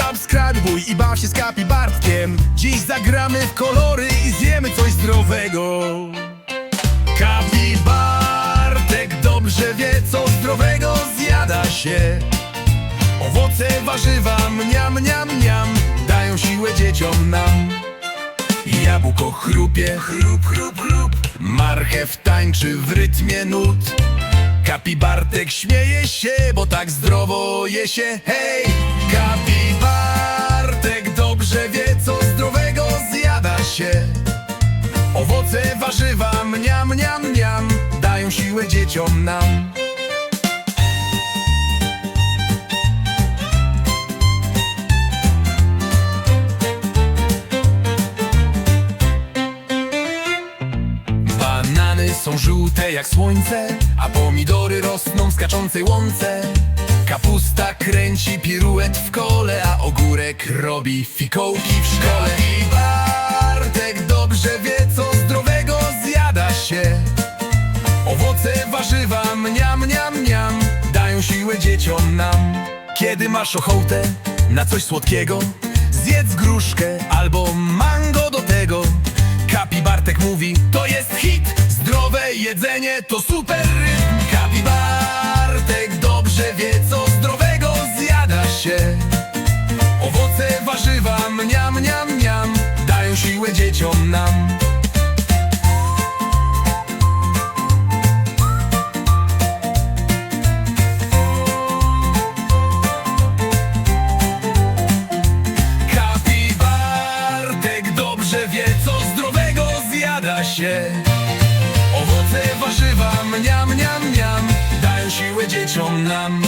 subskrybuj i baw się z Kapi Bartkiem. Dziś zagramy w kolory i zjemy coś zdrowego. Kapi Bartek dobrze wie, co zdrowego zjada się. Owoce, warzywa, mniam, mniam, mniam Dają siłę dzieciom nam. Jabłko chrupie, chrup, chrup, chrup. Marchew tańczy w rytmie nut. Kapi Bartek śmieje się, bo tak zdrowo je się. Hej! Warzywa, mniam, mniam, mniam Dają siłę dzieciom nam Banany są żółte jak słońce, a pomidory rosną w skaczącej łące. Kapusta kręci piruet w kole, a ogórek robi fikołki w szkole. Się. Owoce, warzywa, mniam, mniam, mniam Dają siłę dzieciom nam. Kiedy masz ochotę na coś słodkiego Zjedz gruszkę albo mango do tego. Kapi Bartek mówi, to jest hit Zdrowe jedzenie to super rytm. Kapi Bartek dobrze wie, co zdrowego zjada się. Owoce, warzywa, mniam, mniam, mniam Dają siłę dzieciom nam się Owoce, warzywa, mniam, mniam, mniam Dają siłę dzieciom nam.